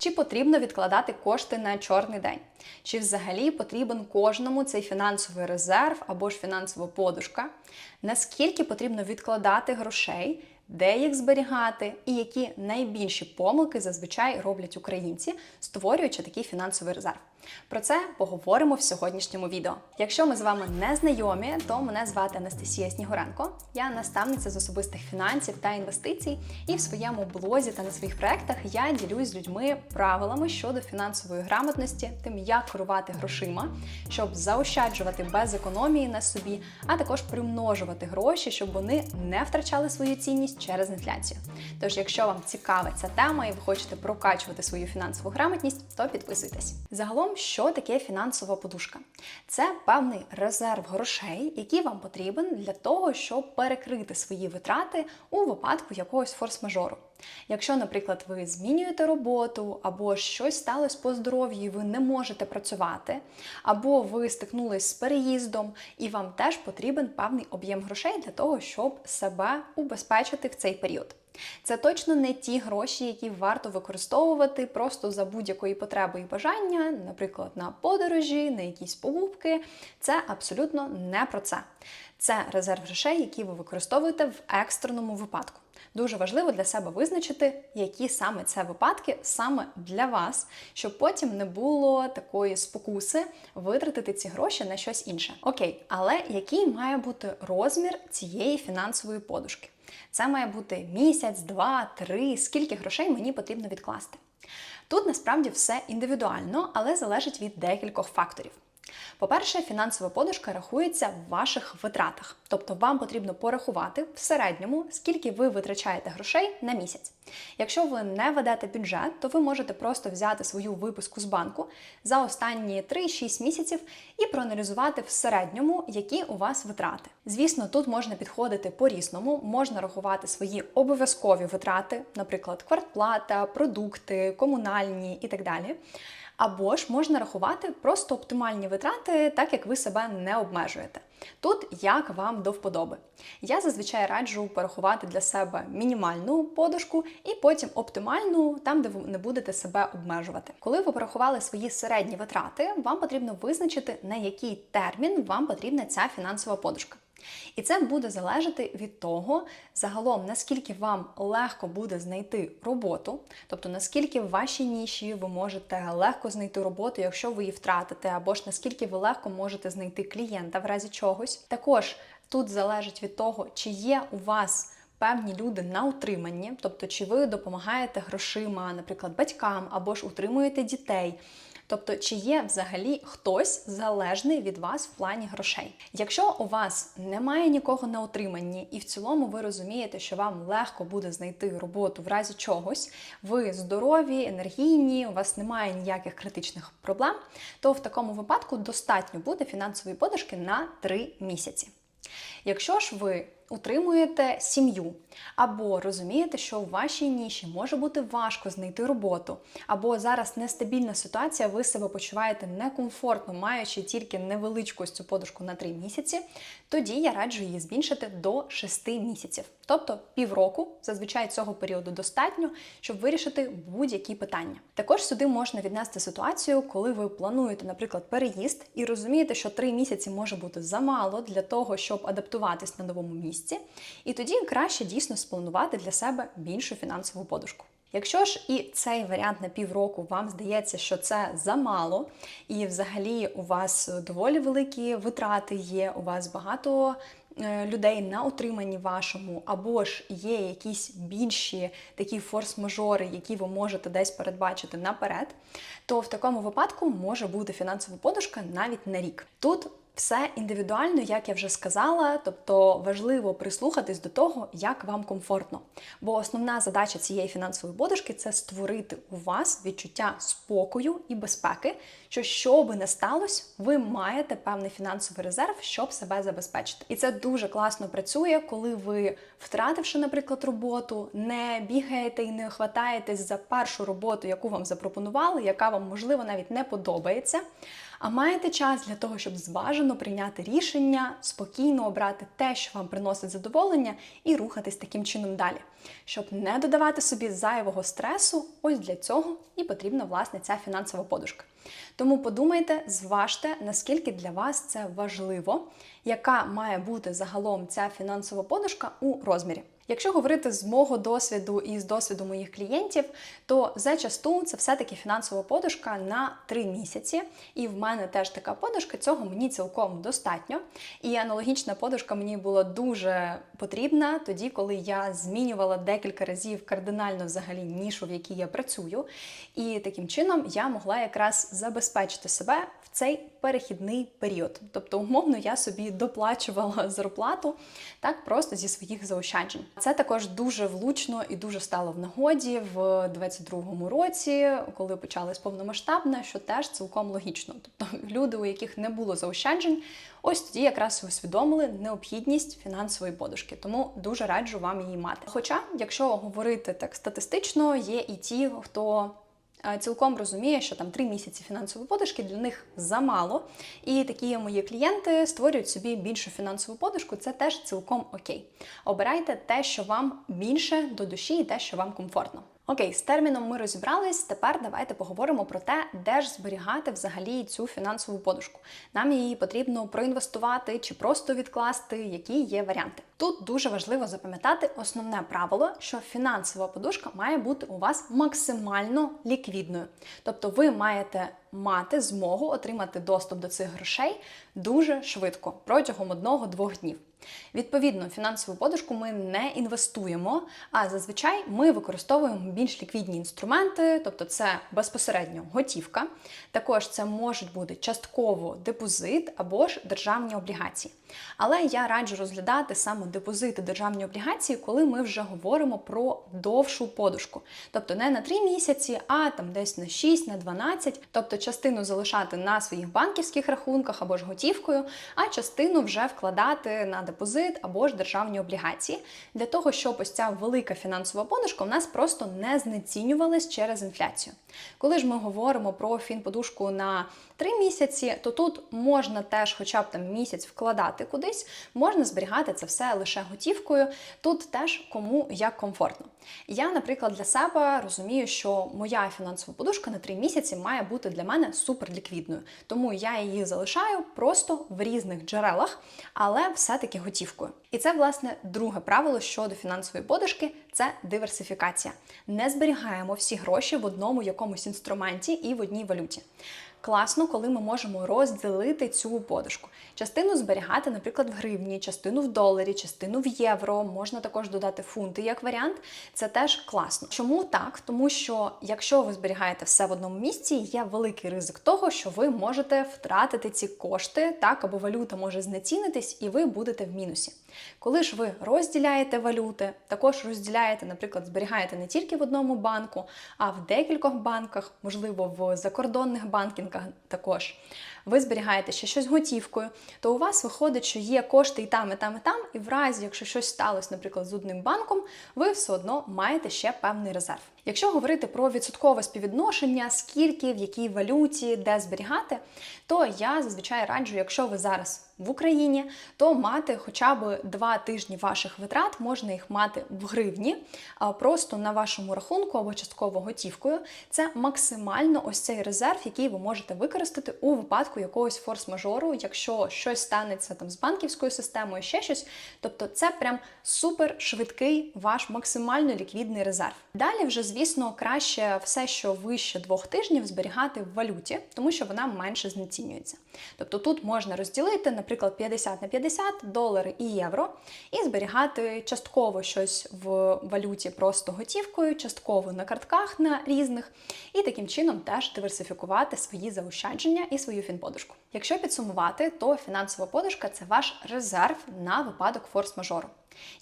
Чи потрібно відкладати кошти на чорний день? Чи взагалі потрібен кожному цей фінансовий резерв або ж фінансова подушка? Наскільки потрібно відкладати грошей, де їх зберігати, і які найбільші помилки зазвичай роблять українці, створюючи такий фінансовий резерв? Про це поговоримо в сьогоднішньому відео. Якщо ми з вами не знайомі, то мене звати Анастасія Снігуренко. Я наставниця з особистих фінансів та інвестицій, і в своєму блозі та на своїх проектах я ділюсь з людьми правилами щодо фінансової грамотності, тим, як керувати грошима, щоб заощаджувати без економії на собі, а також примножувати гроші, щоб вони не втрачали свою цінність через інфляцію. Тож, якщо вам цікава ця тема і ви хочете прокачувати свою фінансову грамотність, то підписуйтесь. Загалом, що таке фінансова подушка? Це певний резерв грошей, який вам потрібен для того, щоб перекрити свої витрати у випадку якогось форс-мажору. Якщо, наприклад, ви змінюєте роботу, або щось сталося по здоров'ю, і ви не можете працювати, або ви стикнулись з переїздом, і вам теж потрібен певний об'єм грошей для того, щоб себе убезпечити в цей період. Це точно не ті гроші, які варто використовувати просто за будь-якої потреби і бажання, наприклад, на подорожі, на якісь покупки. Це абсолютно не про це. Це резерв грошей, які ви використовуєте в екстреному випадку. Дуже важливо для себе визначити, які саме це випадки саме для вас, щоб потім не було такої спокуси витратити ці гроші на щось інше. Окей, але який має бути розмір цієї фінансової подушки? Це має бути місяць, два, три, скільки грошей мені потрібно відкласти. Тут насправді все індивідуально, але залежить від декількох факторів. По-перше, фінансова подушка рахується в ваших витратах, тобто вам потрібно порахувати в середньому, скільки ви витрачаєте грошей на місяць. Якщо ви не ведете бюджет, то ви можете просто взяти свою виписку з банку за останні 3-6 місяців і проаналізувати в середньому, які у вас витрати. Звісно, тут можна підходити по-різному, можна рахувати свої обов'язкові витрати, наприклад, квартплата, продукти, комунальні і так далі. Або ж можна рахувати просто оптимальні витрати, так як ви себе не обмежуєте. Тут як вам до вподоби. Я зазвичай раджу порахувати для себе мінімальну подушку і потім оптимальну, там, де ви не будете себе обмежувати. Коли ви порахували свої середні витрати, вам потрібно визначити, на який термін вам потрібна ця фінансова подушка. І це буде залежати від того, загалом, наскільки вам легко буде знайти роботу, тобто наскільки в вашій ніші ви можете легко знайти роботу, якщо ви її втратите, або ж наскільки ви легко можете знайти клієнта в разі чогось. Також тут залежить від того, чи є у вас. Певні люди на утриманні, тобто чи ви допомагаєте грошима, наприклад, батькам або ж утримуєте дітей. Тобто, чи є взагалі хтось залежний від вас в плані грошей? Якщо у вас немає нікого на утриманні, і в цілому ви розумієте, що вам легко буде знайти роботу в разі чогось, ви здорові, енергійні, у вас немає ніяких критичних проблем, то в такому випадку достатньо буде фінансової подушки на 3 місяці. Якщо ж ви утримуєте сім'ю, або розумієте, що в вашій ніші може бути важко знайти роботу, або зараз нестабільна ситуація, ви себе почуваєте некомфортно, маючи тільки невеличку цю подушку на 3 місяці, тоді я раджу її збільшити до 6 місяців, тобто півроку, зазвичай цього періоду достатньо, щоб вирішити будь-які питання. Також сюди можна віднести ситуацію, коли ви плануєте, наприклад, переїзд і розумієте, що 3 місяці може бути замало для того, щоб адаптуватись на новому місці місці, і тоді краще дійсно спланувати для себе більшу фінансову подушку. Якщо ж і цей варіант на півроку вам здається, що це замало, і взагалі у вас доволі великі витрати є, у вас багато е, людей на утриманні вашому, або ж є якісь більші такі форс-мажори, які ви можете десь передбачити наперед, то в такому випадку може бути фінансова подушка навіть на рік. Тут все індивідуально, як я вже сказала, тобто важливо прислухатись до того, як вам комфортно. Бо основна задача цієї фінансової подушки це створити у вас відчуття спокою і безпеки, що що би не сталося, ви маєте певний фінансовий резерв, щоб себе забезпечити. І це дуже класно працює, коли ви, втративши, наприклад, роботу, не бігаєте і не хватаєтесь за першу роботу, яку вам запропонували, яка вам можливо навіть не подобається. А маєте час для того, щоб зважено прийняти рішення, спокійно обрати те, що вам приносить задоволення, і рухатись таким чином далі. Щоб не додавати собі зайвого стресу, ось для цього і потрібна власне ця фінансова подушка. Тому подумайте, зважте, наскільки для вас це важливо, яка має бути загалом ця фінансова подушка у розмірі. Якщо говорити з мого досвіду і з досвіду моїх клієнтів, то зачасту це все-таки фінансова подушка на 3 місяці. І в мене теж така подушка, цього мені цілком достатньо. І аналогічна подушка мені була дуже потрібна тоді, коли я змінювала декілька разів кардинально взагалі нішу, в якій я працюю. І таким чином я могла якраз забезпечити себе в цей перехідний період. Тобто, умовно, я собі доплачувала зарплату так просто зі своїх заощаджень. Це також дуже влучно і дуже стало в нагоді в 22-му році, коли почалось повномасштабне, що теж цілком логічно. Тобто люди, у яких не було заощаджень, ось тоді якраз усвідомили необхідність фінансової подушки. Тому дуже раджу вам її мати. Хоча, якщо говорити так статистично, є і ті, хто Цілком розуміє, що там три місяці фінансової подушки для них замало. І такі мої клієнти створюють собі більшу фінансову подушку. Це теж цілком окей. Обирайте те, що вам більше до душі, і те, що вам комфортно. Окей, з терміном ми розібрались. Тепер давайте поговоримо про те, де ж зберігати взагалі цю фінансову подушку. Нам її потрібно проінвестувати чи просто відкласти, які є варіанти. Тут дуже важливо запам'ятати основне правило, що фінансова подушка має бути у вас максимально ліквідною. Тобто ви маєте мати змогу отримати доступ до цих грошей дуже швидко протягом одного-двох днів. Відповідно, фінансову подушку ми не інвестуємо, а зазвичай ми використовуємо більш ліквідні інструменти, тобто це безпосередньо готівка. Також це можуть бути частково депозит або ж державні облігації. Але я раджу розглядати саме депозити державні облігації, коли ми вже говоримо про довшу подушку. Тобто не на 3 місяці, а там десь на 6, на 12, тобто частину залишати на своїх банківських рахунках або ж готівкою, а частину вже вкладати на депозит або ж державні облігації, для того, щоб ось ця велика фінансова подушка в нас просто не знецінювалась через інфляцію. Коли ж ми говоримо про фінподушку на 3 місяці, то тут можна теж, хоча б там місяць вкладати кудись, можна зберігати це все лише готівкою. Тут теж кому як комфортно. Я, наприклад, для себе розумію, що моя фінансова подушка на 3 місяці має бути для мене суперліквідною. Тому я її залишаю просто в різних джерелах, але все-таки готівкою. І це, власне, друге правило щодо фінансової подушки це диверсифікація. Не зберігаємо всі гроші в одному якомусь інструменті і в одній валюті. Класно, коли ми можемо розділити цю подушку. Частину зберігати, наприклад, в гривні, частину в доларі, частину в євро. Можна також додати фунти як варіант. Це теж класно. Чому так? Тому що якщо ви зберігаєте все в одному місці, є великий ризик того, що ви можете втратити ці кошти, так або валюта може знецінитись, і ви будете в мінусі. Коли ж ви розділяєте валюти, також розділяєте, наприклад, зберігаєте не тільки в одному банку, а в декількох банках, можливо, в закордонних банкінгах також. Ви зберігаєте ще щось готівкою, то у вас виходить, що є кошти і там, і там, і там, і в разі, якщо щось сталося, наприклад, з одним банком, ви все одно маєте ще певний резерв. Якщо говорити про відсоткове співвідношення, скільки, в якій валюті, де зберігати, то я зазвичай раджу, якщо ви зараз в Україні, то мати хоча б два тижні ваших витрат, можна їх мати в гривні, просто на вашому рахунку або частково готівкою. Це максимально ось цей резерв, який ви можете використати у випадку якогось форс-мажору, якщо щось станеться там з банківською системою, ще щось. Тобто це прям супер швидкий ваш максимально ліквідний резерв. Далі вже, звісно, краще все, що вище двох тижнів, зберігати в валюті, тому що вона менше знецінюється. Тобто тут можна розділити, наприклад, 50 на 50 долари і євро, і зберігати частково щось в валюті просто готівкою, частково на картках на різних, і таким чином теж диверсифікувати свої заощадження і свою фінподушку. Якщо підсумувати, то фінансова подушка це ваш резерв на випадок форс-мажору.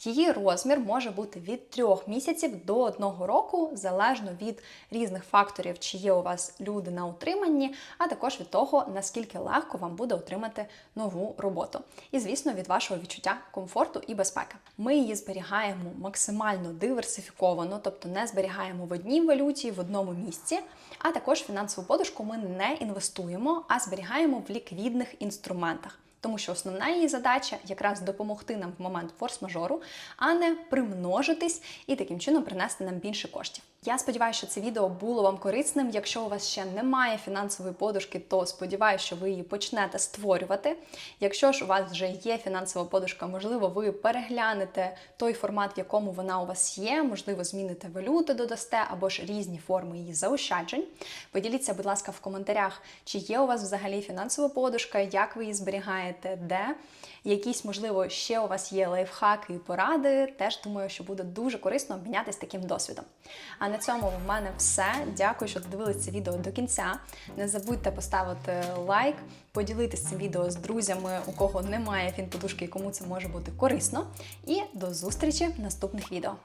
Її розмір може бути від 3 місяців до 1 року, залежно від різних факторів, чи є у вас люди на утриманні, а також від того, наскільки легко вам буде отримати нову роботу. І, звісно, від вашого відчуття комфорту і безпеки. Ми її зберігаємо максимально диверсифіковано, тобто не зберігаємо в одній валюті, в одному місці. А також фінансову подушку ми не інвестуємо, а зберігаємо в ліквідних інструментах. Тому що основна її задача якраз допомогти нам в момент форс-мажору, а не примножитись і таким чином принести нам більше коштів. Я сподіваюся, що це відео було вам корисним. Якщо у вас ще немає фінансової подушки, то сподіваюся, що ви її почнете створювати. Якщо ж у вас вже є фінансова подушка, можливо, ви переглянете той формат, в якому вона у вас є, можливо, зміните валюту, додасте або ж різні форми її заощаджень. Поділіться, будь ласка, в коментарях, чи є у вас взагалі фінансова подушка, як ви її зберігаєте, де. Якісь, можливо, ще у вас є лайфхаки і поради. Теж думаю, що буде дуже корисно обмінятися таким досвідом. А на цьому в мене все. Дякую, що додивилися це відео до кінця. Не забудьте поставити лайк, поділитися цим відео з друзями, у кого немає фінподушки і кому це може бути корисно. І до зустрічі в наступних відео.